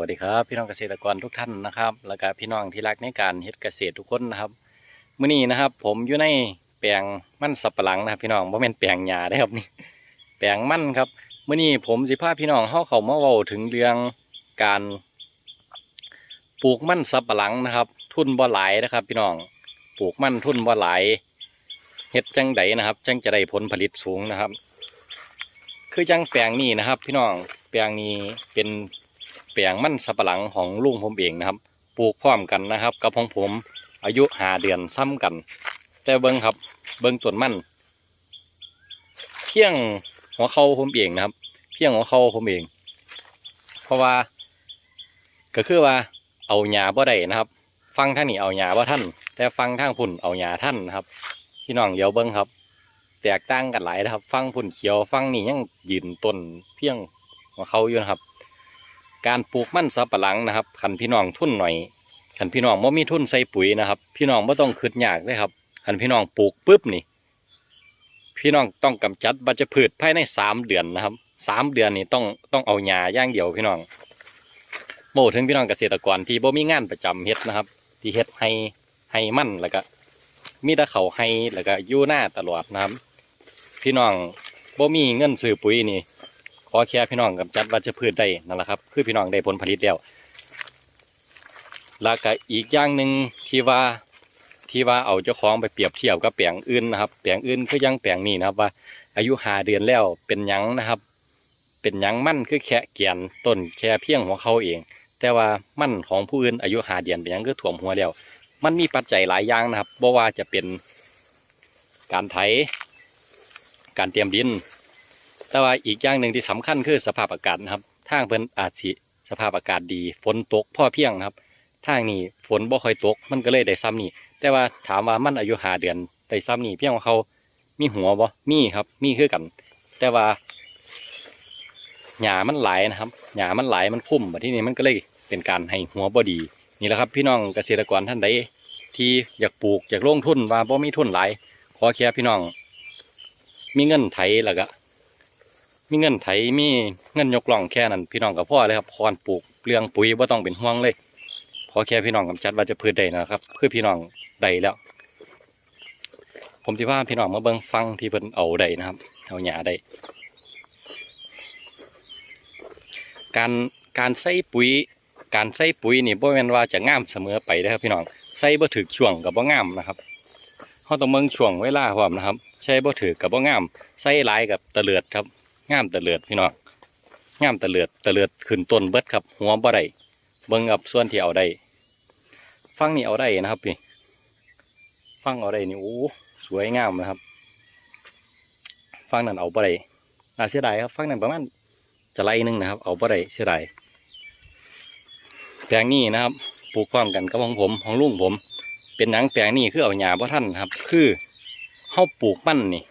วัสดีครับ พี่น้องเกษตรกรทุกท่านนะครับ แล้วก็พี่น้องที่รักในการเฮ็ดเกษตรทุกคนนะครับมื้อนี้นะครับ ผมอยู่ในแปลงมันสับปะหลังนะครับ พี่น้องบ่แม่นแปลงหญ้าได้ครับนี่แปลงมันครับมื้อนี้ผมสิพาพี่น้องเฮาเข้ามาเว้าถึงเรื่องการ ปลูกมันสับปะหลังนะครับ ทุนบ่หลายนะครับ พี่น้องปลูกมันทุนบ่หลายเฮ็ดจังไดนะครับ จังจะได้ผลผลิตสูงนะครับ คือจังแปลงนี้นะครับ พี่น้องแปลงนี้เป็น แปลงมันสับปะหลังของลุงผมเองนะครับ ปลูกพร้อมกันนะครับ กับของผมอายุหาเดือนซ้ำกัน แต่เบิ้งครับเบิ้งต้นมันเพียงหัวเข่าผมเองนะครับ เพียงหัวเข่าผมเอง เพราะว่า ก็คือว่าเอาหญ้าบ่ได้นะครับ ฟังทางนี้เอาหญ้าบ่ท่าน แต่ฟังทางพุ่นเอาหญ้าท่านนะครับพี่น้องเดี๋ยวเบิ้งครับ แตกต่างกันหลายนะครับ ฟังพุ่นเขียวฟังนี่ยังยืนต้นเพียงหัวเขาอยู่นะครับ การปลูกมันสับปะหลังนะครับขันพี่น้องทุ่นหน่อยขันพี่น้องไม่มีทุ่นใส่ปุ๋ยนะครับ พี่น้องไม่ต้องคืดยากเลยครับขันพี่น้องปลูกปุ๊บนี่ พี่น้องต้องกำจัดวัชพืชภายในสามเดือนนะครับสามเดือนนี่ต้องต้องเอาหญ้าย่างเดียวพี่น้องโมถึงพี่น้องเกษตรกรที่บ่มีงานประจำเฮ็ดนะครับ ที่เฮ็ดให้ให้มันแล้วก็มีแต่เขาให้แล้วก็ยู่หน้าตลอดนะครับ พี่น้องบ่มีเงินซื้อปุ๋ยนี่ อแค่พี่น้องกำจัดวัชพืชได้นั่นแหละครับ คือพี่น้องได้ผลผลิตแล้วแล้วก็อีกอย่างหนึ่งที่ว่าที่ว่าเอาเจ้าของไปเปรียบเทียบกับแปลงอื่นนะครับ แปลงอื่นคือยังแปลงนี้นะครับว่า อายุหาเดือนแล้วเป็นยังนะครับ เป็นยังมั่นคือแค่เกียนต้นแค่เพียงหัวเขาเอง แต่ว่ามั่นของผู้อื่นอายุหาเดือนเป็นยังคือถ่วมหัวแล้ว มันมีปัจจัยหลายอย่างนะครับบ่ว่าจะเป็นการไถการเตรียมดิน แต่ว่าอีกอย่างหนึ่งที่สำคัญคือสภาพอากาศนะครับทางเพิ่นอาจสิสภาพอากาศดี ฝนตกพ่อเพียงครับทางนี้ฝนบ่ค่อยตก มันก็เลยได้ซ้ำนี่แต่ว่าถามว่ามันอายุหาเดือนได้ซ้ำนี่เพียงว่าเขามีหัวบ่มีครับ มีคือกัน แต่ว่าหญ้ามันไหลนะครับหญ้ามันไหลมันคุ้มแบบที่นี่มันก็เลยเป็นการให้หัวบ่ดี นี่แหละครับ พี่น้องเกษตรกรท่านใดที่อยากปลูกอยากลงทุนว่าบ่มีทุนหลายขอแค่พี่น้อง มีเงินไถแล้วก็ มีเงินไถมีเงินยกล่องแค่นั้นพี่น้องกับพ่อเลยครับพรปลูกเรื่องปุ๋ยบ่าต้องเป็นห่วงเลยขอแค่พี่น้องกำจัดว่าจะพืชได้นะครับเพื่อพี่น้องได้แล้ว ผมที่ว่าพี่น้องมาเบิ่งฟังที่เพิ่นเอาได้นะครับเอาหญ้าได้การการใส่ปุ๋ย การใส่ปุ๋ยนี่บ่แม่นว่าจะงามเสมอไปนะครับ พี่น้องใส่บ่ถึกช่วงกับบ่งามนะครับเฮาต้องเบิ่งช่วงเวลาพร้อมนะครับ ใช้บ่ถือกับบ่งาม ใส่หลายกับตะเลือดครับ งามตะเลือดพี่น้องงามตะเลือดตะเลือดขึ้นต้นเบิดครับ หัวบ่ได้เบิ่งกับส่วนที่เอาได้ฟังนี่เอาได้นะครับพี่ฟังเอาได้นี่โอ้สวยงามนะครับ ฟังนั่นเอาบ่ได้น่าเสียดายครับฟังนั่นประมาณจะไล่นึงนะครับ เอาบ่ได้เสียดายแปลงนี้นะครับปลูกพร้อมกันกับของผมของลุงผม เป็นหนังแปลงนี้คือเอาหญ้าบ่ท่านครับ คือเฮาปลูกมันนี่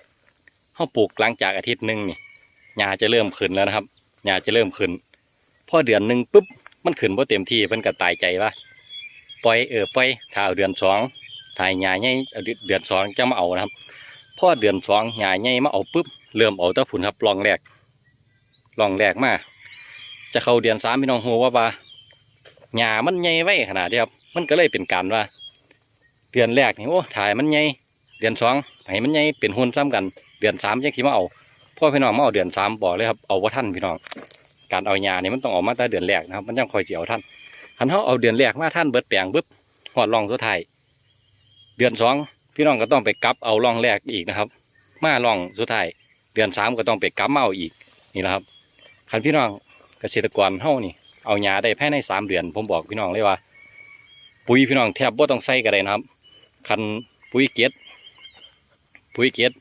เฮาปลูกหลังจากอาทิตย์หนึ่งนี่ หญ้าจะเริ่มขึ้นแล้วนะครับหญ้าจะเริ่มขึ้นพอเดือนหนึ่งปุ๊บมันขึ้นบ่เต็มที่เพิ่นก็ตายใจว่าปล่อยเออปล่อยถ้าเอาเดือนสองถ่ายหญ้าใหญ่เดือนเดือนสองจะมาเอานะครับพอเดือนสองหญ้าใหญ่มาเอาปุ๊บเริ่มเอาแตะผุนครับลองแรกลองแรกมาจะเข้าเดือนสามพี่น้องหัวว่าว่าหญ้ามันใหญ่ไว้ขนาดนี้ครับมันก็เลยเป็นการว่า เดือนแรกนี่โอ้ถ่ายมันใหญ่เดือนสองให้มันใหญ่เป็นหุ่นซ้ำกัน เดือนสามยังคิดมาเอา พ่อพี่น้องมาเอาเดือนสามบอกเลยครับเอาว่าท่านพี่น้อง การเอายาเนี่ยมันต้องออกมาแต่เดือนแรกนะครับมันยังคอยเจียวท่านคันเขาเอาเดือนแรกมาท่านเบิดแปลงบึ๊บหอดรองสุดท้ายเดือนสองพี่น้องก็ต้องไปกลับเอารองแรกอีกนะครับ มาลองสุดท้ายเดือนสามก็ต้องไปกลับมาเอาอีกนี่แหละครับคันพี่น้องเกษตรกรเฮานี่เอายาได้ภายในสามเดือน ผมบอกพี่น้องเลยว่า ปุ๋ยพี่น้องแทบบ่ต้องใส่ก็ได้นะครับคันปุ๋ยเกล็ดปุ๋ยเกล็ด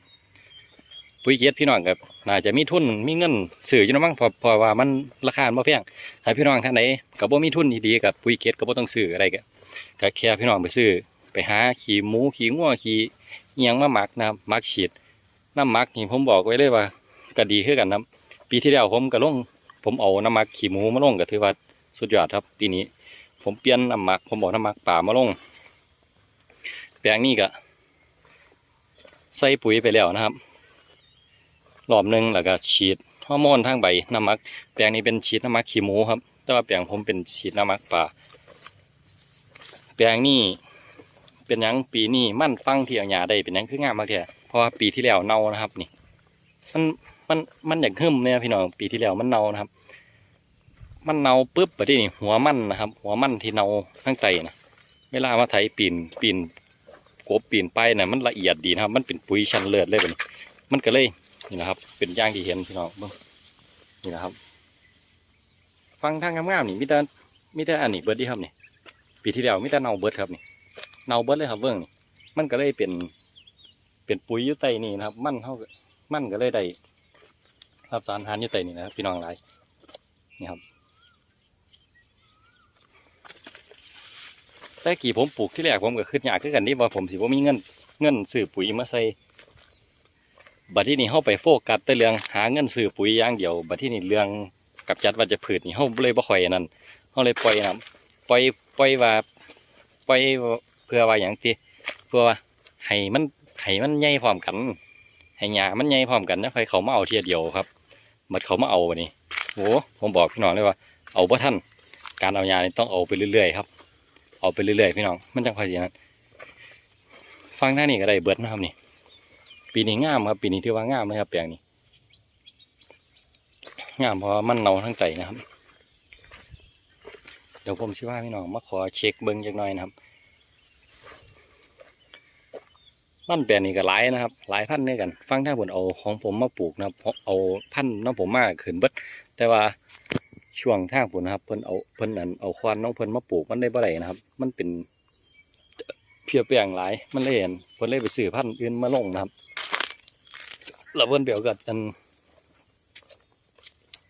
ปุ๋ยเกล็ดพี่น้องกับน่าจะมีทุนมีเงินซื้ออยู่นะมั้งพอพอว่ามันราคาบ่แพงถ้พี่น้องท่านไหนกับบ่มีทุนดีๆกับปุ๋ยเกล็ดก็บ่ต้องซื้ออะไรก็ก็แค่พี่น้องไปซื้อไปหาขี้หมูขี้งัวขี้เอียงมาหมักนะหมักฉีดน้ำหมักนี่ผมบอกไว้เลยว่าก็ดีขึ้นกันนะปีที่แล้วผมก็ลงผมเอาน้ำหมักขี้หมูมาลงก็ถือว่าสุดยอดครับปีนี้ ผมเปลี่ยนน้ำหมักผมบอกน้ำหมักป่ามาลง แปลงนี้ก็ใส่ปุ๋ยไปแล้วนะครับ รอบหนึ่งแล้วก็ฉีดฮอร์โมนทางใบน้ำมัก แปลงนี้เป็นฉีดน้ำมักขี้หมูครับ แต่ว่าแปลงผมเป็นฉีดน้ำมักป่า แปลงนี่เป็นยังปีนี้มั่นฟังที่เอาหญ้าได้เป็นยังคืองามมากแท้เพราะว่าปีที่แล้วเน่านะครับ นี่ มันมันมันอยากหึมเนี่ยพี่น้องปีที่แล้วมันเน่านะครับ มันเน่าปุ๊บไปที่นี่หัวมันนะครับ หัวมันที่เน่าทั้งไตนะเวลามาไถปีนปีนกบปีนไปนะมันละเอียดดีนะครับ มันเป็นปุ๋ยชั้นเลิศเลยแบบนี้มันก็เลย นี่นะครับ เป็นย่างที่เห็นพี่น้องเบิ่งนี่นะครับ ฟังทางงามๆนี่มิแต่มิแต่อันนี้เบิร์ดดีครับนี่ปีที่แล้วมิแต่เนาเบิร์ดครับนี่เนาเบิร์ดเลยครับเบิ่งนี่มันก็เลยเป็น เป็นปุ๋ยยู่ใต้นี่นะครับ มันเท่ามันก็เลยได้รับสารอาหารยู่ใต้นี่นะครับพี่น้องหลายนี่ครับแต่กี่ผมปลูกที่แรกผมก็ขึ้นยากขึ้นกันนี่ว่าผมสิว่ามีเงินเงินซื้อปุ๋ยมาใส่ บัดที่นี่เฮาไปโฟกัสแต่เรื่องหาเงินซื้อปุ๋ยอย่างเดียว บัดที่นี่เรื่องกับจัดว่าจะผืชนี่เฮาเลยบ่ค่อยนั่นเฮาเลยปล่อยนะปล่อยปล่อยว่าปล่อยเพื่อว่าอย่างที่เพื่อว่าให้มันให้มันใหญ่พร้อมกันให้หญ้ามันใหญ่พร้อมกันนะค่อยเขามาเอาเทียเดียวครับบัดเขามาเอาบัดนี้โหผมบอกพี่น้องเลยว่า เอาบ่ทันการเอาหญ้านี่ต้องเอาไปเรื่อยๆครับ เอาไปเรื่อยๆพี่น้องมันจังค่อยสินั้นฟังหน้านี่ก็ได้เบิดนะครับนี่ ปีนี้งามครับ ปีนี้ถือว่างามเลยครับแปลงนี้ งามเพราะมันเนาทั้งใจนะครับ เดี๋ยวผมชิว่าพี่น้องมาขอเช็คเบิ้งจักหน่อยนะครับ มันแปลงนี้ก็หลายนะครับ หลายพันด้วยกัน ฟังถ้าผมเอาของผมมาปลูกนะครับเอาพันธุ์น้องผมมากขึ้นเบิดแต่ว่าช่วงทางผมนะครับ เพิ่นเอาเพิ่นนั่นเอาควานน้องเพิ่นมาปลูกมันได้บ่ได้นะครับ มันเป็นเพียแปลงหลาย มันเลยเห็นเพิ่นเลยไปซื้อพันธุ์อื่นมาลงนะครับ เราเพิ่นเปียวกับอัน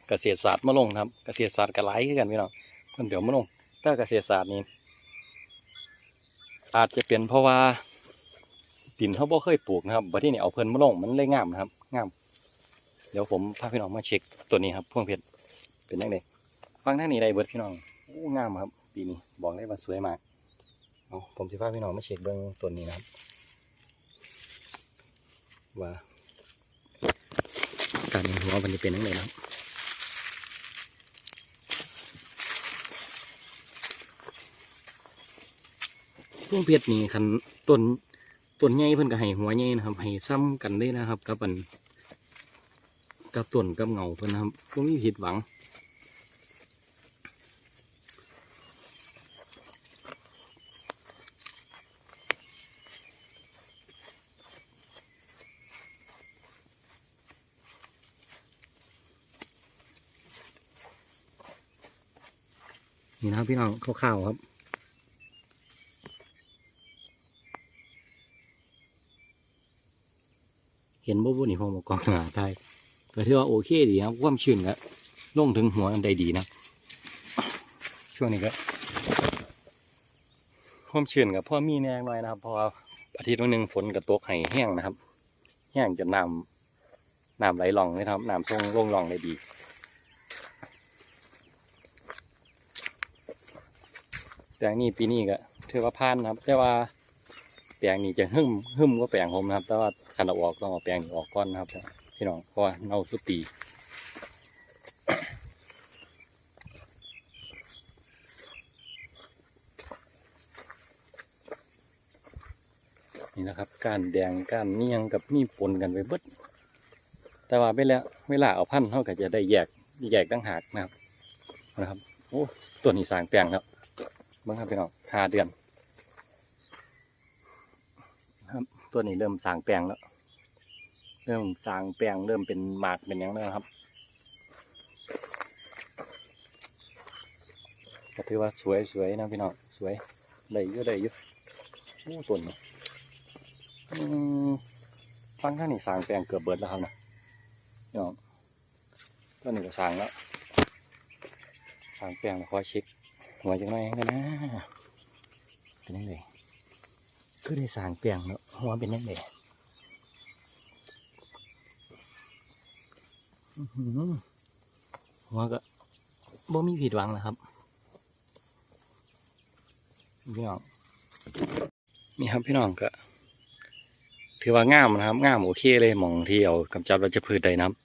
เกษตรศาสตร์มาลงครับเกษตรศาสตร์ก็หลายคือกันพี่น้องเพิ่นเปียวมาลงถ้าเกษตรศาสตร์นี่อาจจะเป็นเพราะว่าดินเขาบ่เคยปลูกนะครับบัดที่นี่เอาเพิ่นมาลงมันเลยงามนะครับงาม เดี๋ยวผมพาพี่น้องมาเช็คตัวนี้ครับพวงเพชรเป็นยังไงฟังท่างนี้ได้เบิดพี่น้องโอ้งามครับปีนี้บอกได้ว่าสวยมากเอาผมจะพาพี่น้องมาเช็คเบื้องต้นนี้นะครับว่า การหัวมันจะเป็นยังไงนะครับพวงเพชรนี่คันต้นต้นใหญ่เพิ่นก็ให้หัวใหญ่นะครับให้ซ้ำกันได้นะครับกับอันกับต้นกับเงาเพิ่นนะครับพวกนี้ผิดหวัง นี่นะครับพี่น้องคร่าวๆครับเห็นบ่บุนี่ผมบอกกองหนาไทยก็ถือว่าโอเคดีนะครับความชื้นก็ลงถึงหัวได้ดีนะช่วงนี้ก็ความชื้นกับพ่อมีแน่หน่อยนะครับเพราะว่าอาทิตย์วันหนึ่งฝนกับตกให้แห้งนะครับ แห้งจนน้ำน้ำไหลหลองเลยครับน้ำทรงลงหลองได้ดี แป ลงนี้ปีนี้ก็ถือว่าผ่านนะครับแต่ว่าแปลงนี้จะหึ่มหึ่มก็แปลงผมนะครับ แต่ว่าคันออกต้องเอาแปลงนี้ออกก่อนนะครับพี่น้องเพราะว่าเน่าสุดปีนี่นะครับการแดงการเนียงกับมีปนกันไปเบิดแต่ว่าเวลาเวลาเอาพันธุ์เขาก็จะได้แยกแยกตั้งหากนะครับนะครับโอ้ตัวนี้สางแปลงครับ เบิ่งครับพี่น้องห้าเดือนครับตัวนี้เริ่มสางแปลงแล้ว เริ่มสางแปลงเริ่มเป็นหมากเป็นยังแล้วครับก็ถือว่าสวยสวยนะพี่น้องสวยได้เยอะได้เยอะโอ้ต้นนี่อืมฟังท่างนี่สางแปลงเกือบเบิดแล้วครับนะพี่น้องตัวนี้ก็สางแล้วสางแปลงแล้วขอเช็ค หัวจังไรกันนะเป็นยังไงคือได้สางเปียงเนาะหัวเป็นยังไงหัวก็บ่มีผิดหวังนะครับพี่น้องนี่ครับพี่น้องก็ถือว่างามนะครับงามโอเคเลยมองที่เอากำจัดวัชพืชได้น้ำ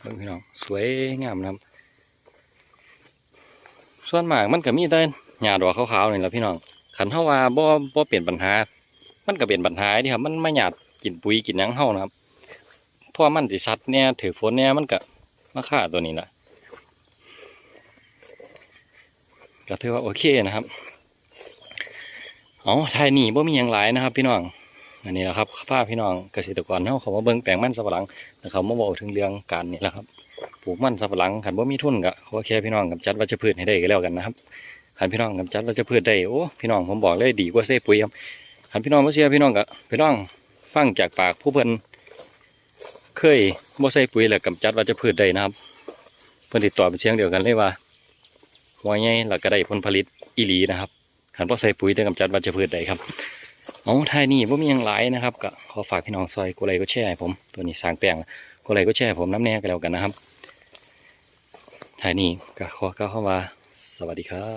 เบิ่งพี่น้องสวยงามนะครับ ส่วนมากมันก็มีแต่หญ้าดอกขาวๆนี่แหละพี่น้องขันเฮาว่าบ่บ่เปลี่ยนปัญหา มันก็เป็นปัญหาที่ครับ มันไม่หยาดกินปุ๋ยกินหยังเฮานะครับเพราะมันสิซัดเนี่ยถือฝนเนี่ยมันก็มาฆ่าตัวนี้แหละก็ถือว่าโอเคนะครับเอาทายนี่บ่มีหยังหลายนะครับ พี่น้องอันนี้แหละครับพาพี่น้องเกษตรกรเฮาเขามาเบิ่งแปลงมันสำปะหลังแล้วเขามาบอกถึงเรื่องการนี่แหละครับ ปลูกมันสำปะหลังขันบ่มีทุนก็ขอแค่พี่น้องกำจัดวัชพืชให้ได้ก็แล้วกันนะครับขันพี่น้องกำจัดวัชพืชได้โอ้พี่น้องผมบอกเลยดีกว่าเซปุ๋ยครับขันพี่น้องบ่เชื่พี่น้องก็พี่น้องฟังจากปากผู้เพิ่นเคยบ่ใส่ปุ๋ยแล้วกำจัดวัชพืชได้นะครับ เพิ่นติดต่อเป็นเสียงเดียวกันเลยว่าหัวใหญ่แล้วก็ได้ผลผลิตอีหลีนะครับขันบ่ใส่ปุ๋ยแต่กำจัดวัชพืชได้ครับเอาท้ายนี้บ่มีหยังหลายนะครับก็ขอฝากพี่น้องซอยกดไลกดแชร์ให้ผม ตัวนี้สางแปลงกดไลกดแชร์ให้ผมน้ำแน่ก็แล้วกันนะครับ ท่ายนี้ก็ขอกล่าวคำว่าสวัสดีครับ